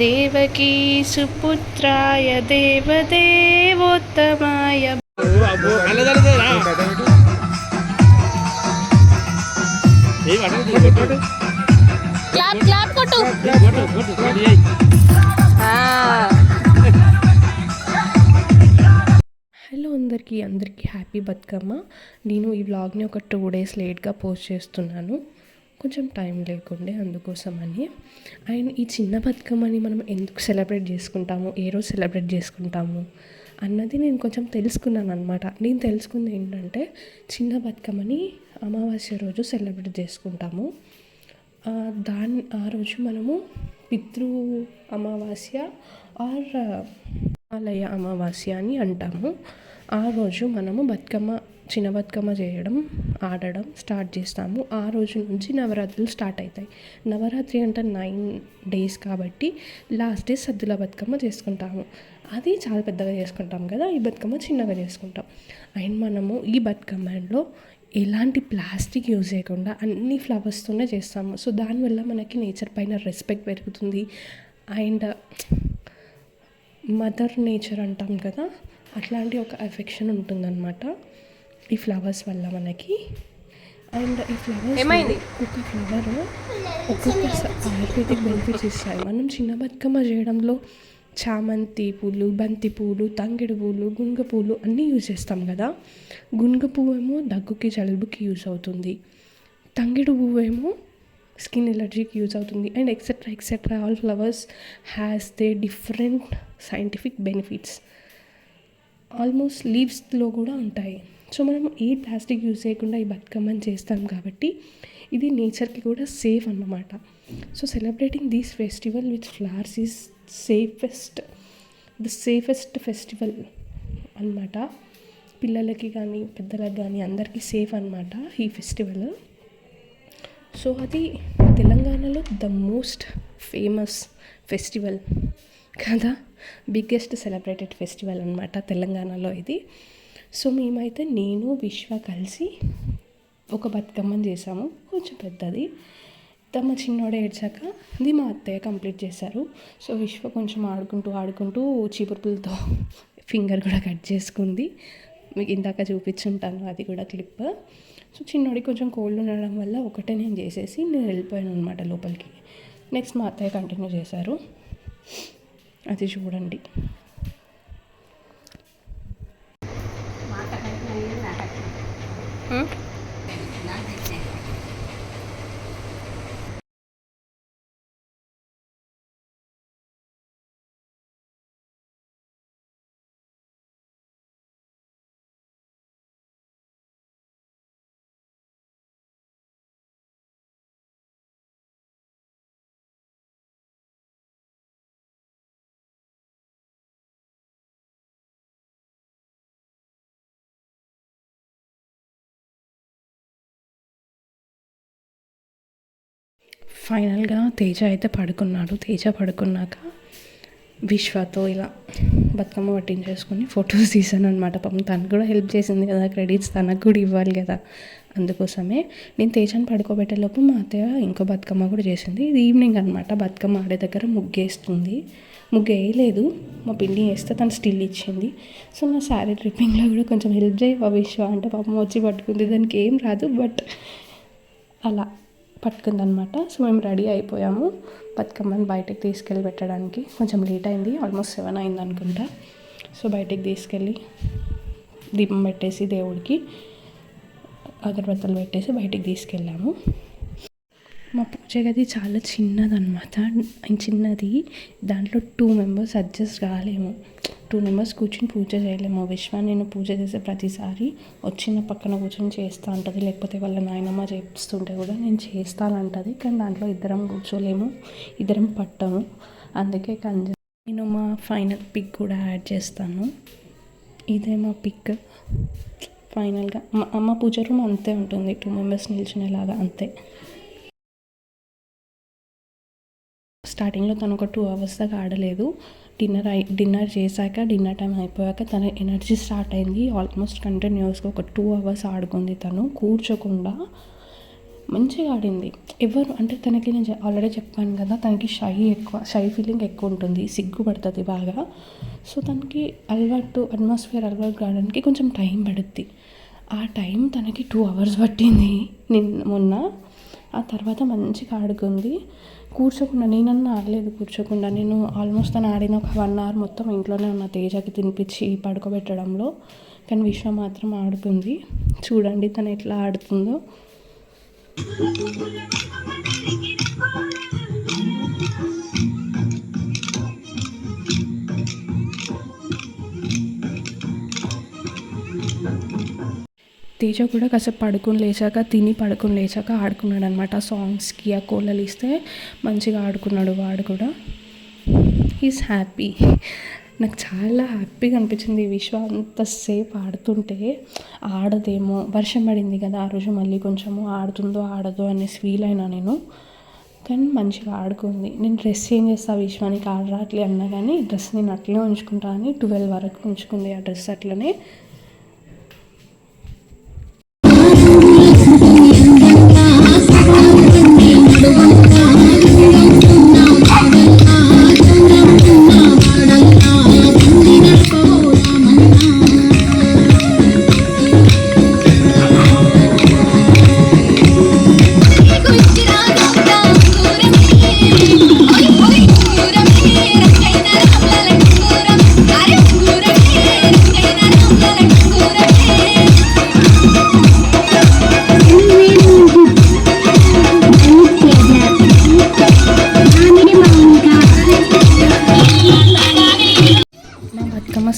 దేవకీ సుపుత్రాయ దేవదేవోత్తమాయ. Clap clap కొట్టు. హలో అందరికీ అందరికీ హ్యాపీ బతుకమ్మ. నేను ఈ వ్లాగ్ని ఒక టూ డేస్ లేట్గా పోస్ట్ చేస్తున్నాను. కొంచెం టైం లేకుండే అందుకోసమని. అండ్ ఈ చిన్న బతుకమ్మని మనం ఎందుకు సెలబ్రేట్ చేసుకుంటాము? ఏ రోజు సెలబ్రేట్ చేసుకుంటాము? అన్నది నేను కొంచెం తెలుసుకున్నాను అనమాట నేను తెలుసుకుంది ఏంటంటే చిన్న బతుకమ్మని అమావాస్య రోజు సెలబ్రేట్ చేసుకుంటాము. దాన్ని దాని ఆ రోజు మనము పితృ అమావాస్య ఆర్ ఆలయ అమావాస్య అని అంటాము. ఆ రోజు మనము బతుకమ్మ చిన్న బతుకమ్మ చేయడం ఆడడం స్టార్ట్ చేస్తాము. ఆ రోజు నుంచి నవరాత్రులు స్టార్ట్ అవుతాయి. నవరాత్రి అంటే నైన్ డేస్ కాబట్టి లాస్ట్ డే సద్దుల బతుకమ్మ చేసుకుంటాము. అది చాలా పెద్దగా చేసుకుంటాం కదా ఈ బతుకమ్మ చిన్నగా చేసుకుంటాం. అండ్ మనము ఈ బతుకమ్మలో ఎలాంటి ప్లాస్టిక్ యూజ్ చేయకుండా అన్ని ఫ్లవర్స్తోనే చేస్తాము. సో దానివల్ల మనకి నేచర్ పైన రెస్పెక్ట్ పెరుగుతుంది. అండ్ మదర్ నేచర్ అంటాం కదా అట్లాంటి ఒక ఎఫెక్షన్ ఉంటుందన్నమాట. ఈ ఫ్లవర్స్ వల్ల మనకి. అండ్ ఈ ఫ్లవర్స్ ఏమైంది? ఒక్కొక్క ఫ్లవర్ ఒక్కొక్క ఆయుర్వేదిక్ బెనిఫిట్స్ ఇస్తాయి మనం చిన్న బతుకమ్మ చేయడంలో చామంతి పూలు బంతి పూలు తంగెడు పూలు గునుగ పూలు అన్నీ యూజ్ చేస్తాం కదా. గునుగ పువ్వు ఏమో దగ్గుకి జలుబుకి యూజ్ అవుతుంది. తంగెడు పువ్వు ఏమో స్కిన్ ఎలర్జీకి యూజ్ అవుతుంది. And etcetera etcetera all flowers has they different scientific benefits almost లీవ్స్లో కూడా ఉంటాయి. సో మనం ఏ ప్లాస్టిక్ యూజ్ చేయకుండా ఈ బతుకమ్మని చేస్తాం కాబట్టి ఇది నేచర్కి కూడా సేఫ్ అన్నమాట. So celebrating these festival with flowers is safest the safest festival అన్నమాట. పిల్లలకి కానీ పెద్దలకు కానీ అందరికీ సేఫ్ అనమాట ఈ ఫెస్టివల్. సో అది తెలంగాణలో ద మోస్ట్ ఫేమస్ ఫెస్టివల్ కదా బిగ్గెస్ట్ సెలబ్రేటెడ్ ఫెస్టివల్ అనమాట తెలంగాణలో ఇది. సో మేమైతే నేను విశ్వ కలిసి ఒక బతుకమ్మని చేసాము. కొంచెం పెద్దది. తమ చిన్నోడే ఏడ్చాక ఇది మా అత్తయ్య కంప్లీట్ చేశారు. సో విశ్వ కొంచెం ఆడుకుంటూ ఆడుకుంటూ చీపురుపులతో ఫింగర్ కూడా కట్ చేసుకుంది. మీకు ఇందాక చూపించుంటాను అది కూడా క్లిప్. సో చిన్నోడి కొంచెం కోల్డ్ ఉండడం వల్ల ఒకటే నేను చేసేసి నేను వెళ్ళిపోయాను అనమాట లోపలికి. నెక్స్ట్ మా అత్తయ్య కంటిన్యూ చేశారు. అది చూడండి. ఫైనల్గా తేజ అయితే పడుకున్నాడు. తేజ పడుకున్నాక విశ్వతో ఇలా బతుకమ్మ పట్టించేసుకొని ఫొటోస్ తీసాను అనమాట పాపం తను కూడా హెల్ప్ చేసింది కదా క్రెడిట్స్ తనకు కూడా ఇవ్వాలి కదా. అందుకోసమే నేను తేజాన్ని పడుకోబెట్టేలోపు మా అత్తయ్య ఇంకో బతుకమ్మ కూడా చేసింది. ఇది ఈవినింగ్ అనమాట బతుకమ్మ ఆడే దగ్గర ముగ్గేస్తుంది. ముగ్గు వేయలేదు మా పిండి వేస్తే తను స్టిల్ ఇచ్చింది. సో నా శారీ ట్రిప్పింగ్లో కూడా కొంచెం హెల్ప్ చేయవా విశ్వ అంటే పాపం వచ్చి పట్టుకుంది. దానికి ఏం రాదు బట్ అలా పట్టుకుందనమాట. సో మేము రెడీ అయిపోయాము. బతుకమ్మని బయటకు తీసుకెళ్ళి పెట్టడానికి. కొంచెం లేట్ అయింది. ఆల్మోస్ట్ సెవెన్ అయింది అనుకుంటా. సో బయటకు తీసుకెళ్ళి దీపం పెట్టేసి దేవుడికి అగరబత్తలు పెట్టేసి బయటికి తీసుకెళ్ళాము. మా పూజ గది చాలా చిన్నదన్నమాట చిన్నది. దాంట్లో టూ మెంబర్స్ అడ్జస్ట్ కాలేము. టూ మెంబర్స్ కూర్చొని పూజ చేయలేము. విశ్వ నేను పూజ చేసే ప్రతిసారి వచ్చిన పక్కన కూర్చొని చేస్తా అంటది లేకపోతే వాళ్ళ నాయనమ్మ చేస్తుంటే కూడా నేను చేస్తానంటది. కానీ దాంట్లో ఇద్దరం కూర్చోలేము. ఇద్దరం పట్టము. అందుకే కంజ నేను మా ఫైనల్ పిక్ కూడా యాడ్ చేస్తాను. ఇదే మా పిక్. ఫైనల్గా మా అమ్మ పూజ రూమ్ అంతే ఉంటుంది. టూ మెంబర్స్ నిల్చునేలాగా అంతే. స్టార్టింగ్లో తను ఒక టూ అవర్స్ దాకా ఆడలేదు. డిన్నర్ అయి డిన్నర్ చేశాక డిన్నర్ టైం అయిపోయాక తన ఎనర్జీ స్టార్ట్ అయింది. ఆల్మోస్ట్ కంటిన్యూస్గా ఒక టూ అవర్స్ ఆడుకుంది తను కూర్చోకుండా మంచిగా ఆడింది. ఎవరు అంటే తనకి నేను ఆల్రెడీ చెప్పాను కదా తనకి షై ఎక్కువ షై ఫీలింగ్ ఎక్కువ ఉంటుంది సిగ్గుపడుతుంది బాగా. సో తనకి అలవాటు అట్మాస్ఫియర్ అలవాటు కావడానికి కొంచెం టైం పడుద్ది. ఆ టైం తనకి టూ అవర్స్ పట్టింది. నిన్న మొన్న ఆ తర్వాత మంచిగా ఆడుకుంది. కూర్చోకుండా నేనన్నా ఆడలేదు కూర్చోకుండా. నేను ఆల్మోస్ట్ తను ఆడిన ఒక వన్ అవర్ మొత్తం ఇంట్లోనే ఉన్న తేజకి తినిపించి పడుకోబెట్టడంలో. కానీ విశ్వ మాత్రం ఆడుతుంది. చూడండి తను ఎట్లా ఆడుతుందో. తేజ కూడా కాసేపు పడుకుని లేచాక తిని పడుకుని లేచాక ఆడుకున్నాడు అనమాట సాంగ్స్కి ఆ కోళ్ళలు ఇస్తే మంచిగా ఆడుకున్నాడు వాడు కూడా. ఈజ్ హ్యాపీ నాకు చాలా హ్యాపీగా అనిపించింది ఈ విశ్వ అంతసేపు ఆడుతుంటే ఆడదేమో వర్షం పడింది కదా ఆ రోజు మళ్ళీ కొంచెము ఆడుతుందో ఆడదో అనేసి ఫీల్ అయినా నేను. కానీ మంచిగా ఆడుకుంది. నేను డ్రెస్ చేంజ్ చేస్తా విశ్వానికి ఆడ రావట్లే అన్నా కానీ డ్రెస్ నేను అట్లే ఉంచుకుంటా అని ట్వెల్వ్ వరకు ఉంచుకుంది ఆ డ్రెస్ అట్లనే.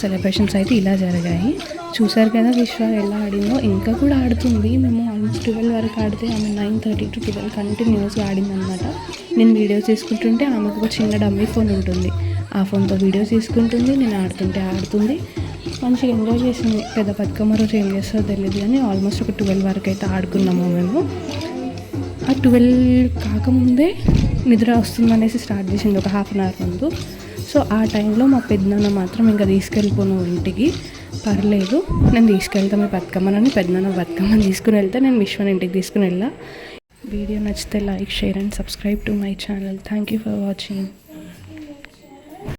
సెలబ్రేషన్స్ అయితే ఇలా జరిగాయి. చూసారు కదా విశ్వ ఎలా ఆడిందో? ఇంకా కూడా ఆడుతుంది. మేము ఆల్మోస్ట్ ట్వెల్వ్ వరకు ఆడితే ఆమె నైన్ థర్టీ టు ట్వెల్వ్ కంటిన్యూస్గా ఆడిందనమాట నేను వీడియో తీసుకుంటుంటే ఆమెకు ఒక చిన్న డమ్మీ ఫోన్ ఉంటుంది. ఆ ఫోన్తో వీడియో తీసుకుంటుంది నేను ఆడుతుంటే ఆడుతుంది. మంచిగా ఎంజాయ్ చేసింది. పెద్ద బతుకమ్మ రోజు ఏం చేస్తుందో తెలియదు కానీ ఆల్మోస్ట్ ఒక ట్వెల్వ్ వరకు అయితే ఆడుకున్నాము మేము. ఆ ట్వెల్వ్ కాకముందే నిద్ర వస్తుందనేసి స్టార్ట్ చేసింది ఒక హాఫ్ అన్ అవర్ ముందు. సో ఆ టైంలో మా పెద్దనాన్న మాత్రం ఇంకా తీసుకెళ్ళిపోను ఇంటికి. పర్లేదు నేను తీసుకెళ్తా మీ బతుకమ్మనని పెద్దనాన్న బతుకమ్మని తీసుకుని వెళ్తే నేను విశ్వని ఇంటికి తీసుకుని వెళ్ళా. వీడియో నచ్చితే like share and subscribe to my channel. Thank you for watching.